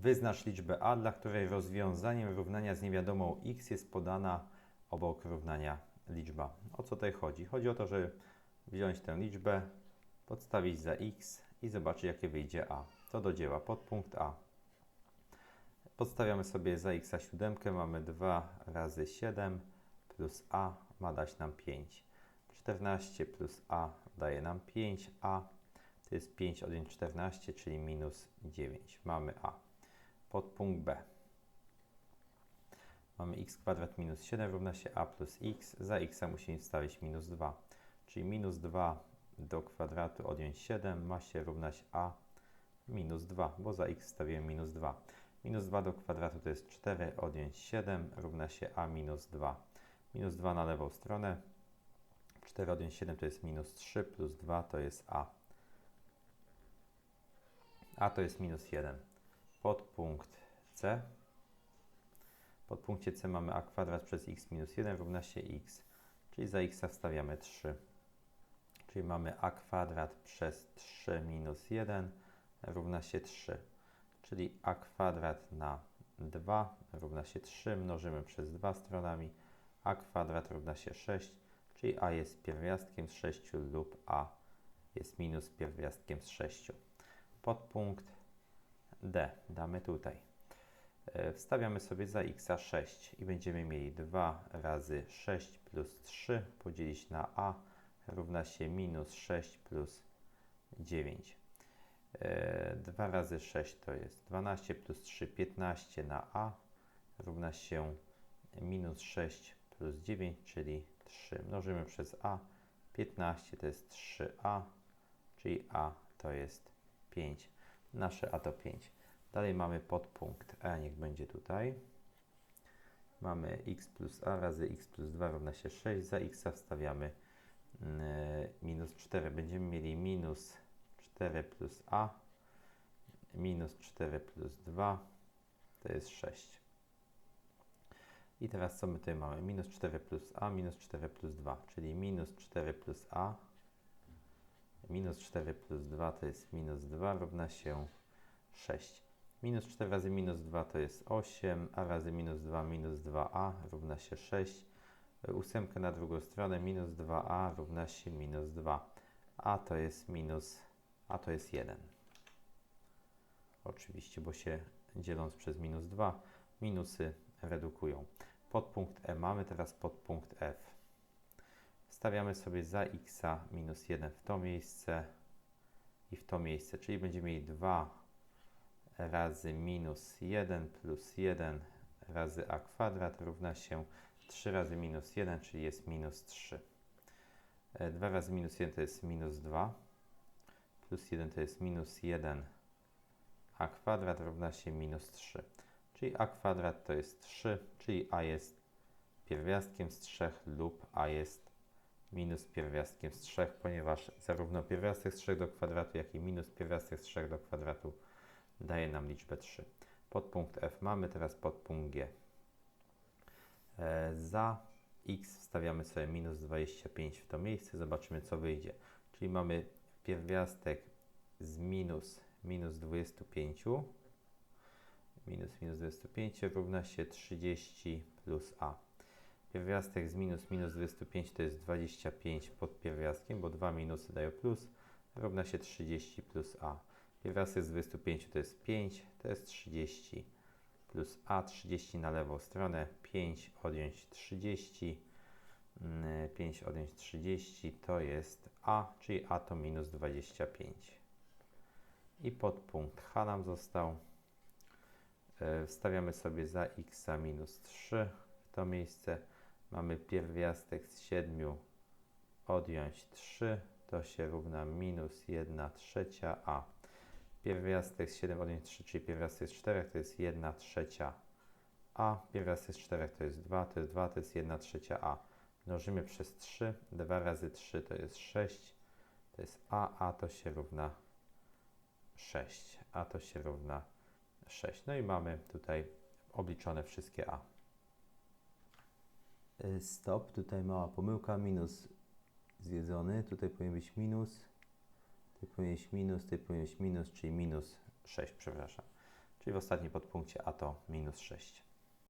Wyznacz liczbę a, dla której rozwiązaniem równania z niewiadomą x jest podana obok równania liczba. O co tutaj chodzi? Chodzi o to, żeby wziąć tę liczbę, podstawić za x i zobaczyć, jakie wyjdzie a. To do dzieła. Podpunkt a. Podstawiamy sobie za x 7, mamy 2 razy 7 plus a ma dać nam 5. 14 plus a daje nam 5a, to jest 5 odjąć 14, czyli minus 9. Mamy a. Podpunkt b. Mamy x kwadrat minus 7 równa się a plus x. Za x musimy wstawić minus 2. Czyli minus 2 do kwadratu odjąć 7 ma się równać a minus 2, bo za x wstawiłem minus 2. Minus 2 do kwadratu to jest 4 odjąć 7 równa się a minus 2. Minus 2 na lewą stronę. 4 odjąć 7 to jest minus 3 plus 2 to jest a. a to jest minus 1. Podpunkt c. W podpunkcie c mamy a kwadrat przez x minus 1 równa się x. Czyli za x wstawiamy 3. Czyli mamy a kwadrat przez 3 minus 1 równa się 3. Czyli a kwadrat na 2 równa się 3. Mnożymy przez 2 stronami. a kwadrat równa się 6. Czyli a jest pierwiastkiem z 6 lub a jest minus pierwiastkiem z 6. Podpunkt d damy tutaj. E, Wstawiamy sobie za x 6 i będziemy mieli 2 razy 6 plus 3 podzielić na a równa się minus 6 plus 9. 2 razy 6 to jest 12 plus 3, 15 na a równa się minus 6 plus 9, czyli 3. Mnożymy przez a. 15 to jest 3a, czyli a to jest 5. Nasze a to 5. Dalej mamy podpunkt e, niech będzie tutaj. Mamy x plus a razy x plus 2 równa się 6. Za x wstawiamy mm, minus 4. Będziemy mieli minus 4 plus a minus 4 plus 2 to jest 6. I teraz co my tutaj mamy? Minus 4 plus a minus 4 plus 2, czyli minus 4 plus a minus 4 plus 2 to jest minus 2 równa się 6. Minus 4 razy minus 2 to jest 8, a razy minus 2 minus 2a równa się 6. Ósemkę na drugą stronę minus 2a równa się minus 2. a to jest minus, a to jest 1. Oczywiście, bo się dzieląc przez minus 2 minusy redukują. Podpunkt E mamy, teraz podpunkt F. Wstawiamy sobie za x minus 1 w to miejsce i w to miejsce, czyli będziemy mieli 2 razy minus 1 plus 1 razy a kwadrat równa się 3 razy minus 1, czyli jest minus 3. 2 e, razy minus 1 to jest minus 2, plus 1 to jest minus 1 a kwadrat równa się minus 3. Czyli a kwadrat to jest 3, czyli a jest pierwiastkiem z 3 lub a jest minus pierwiastkiem z 3, ponieważ zarówno pierwiastek z 3 do kwadratu, jak i minus pierwiastek z 3 do kwadratu daje nam liczbę 3. Podpunkt F mamy, teraz podpunkt G. E, za x wstawiamy sobie minus 25 w to miejsce, zobaczymy co wyjdzie. Czyli mamy pierwiastek z minus minus 25 minus minus 25 równa się 30 plus a. Pierwiastek z minus minus 25 to jest 25 pod pierwiastkiem, bo dwa minusy dają plus, równa się 30 plus a. Pierwiastek z 25 to jest 5, to jest 30 plus a, 30 na lewą stronę, 5 odjąć 30, 5 mm, odjąć 30 to jest a, czyli a to minus 25 i podpunkt H nam został. E, wstawiamy sobie za x minus 3 w to miejsce. Mamy pierwiastek z 7 odjąć 3, to się równa minus 1 trzecia a. Pierwiastek z 7 odjąć 3, czyli pierwiastek z 4 to jest 1 trzecia a. Pierwiastek z 4 to jest 2, to jest 2, to jest 1 trzecia a. Mnożymy przez 3, 2 razy 3 to jest 6, to jest a, a to się równa 6, a to się równa 6. No i mamy tutaj obliczone wszystkie a. Y, stop, tutaj mała pomyłka, minus zjedzony, tutaj powinien być minus, tutaj powinien być minus, tutaj powinien być minus, czyli minus 6, przepraszam. czyli w ostatnim podpunkcie a to minus 6.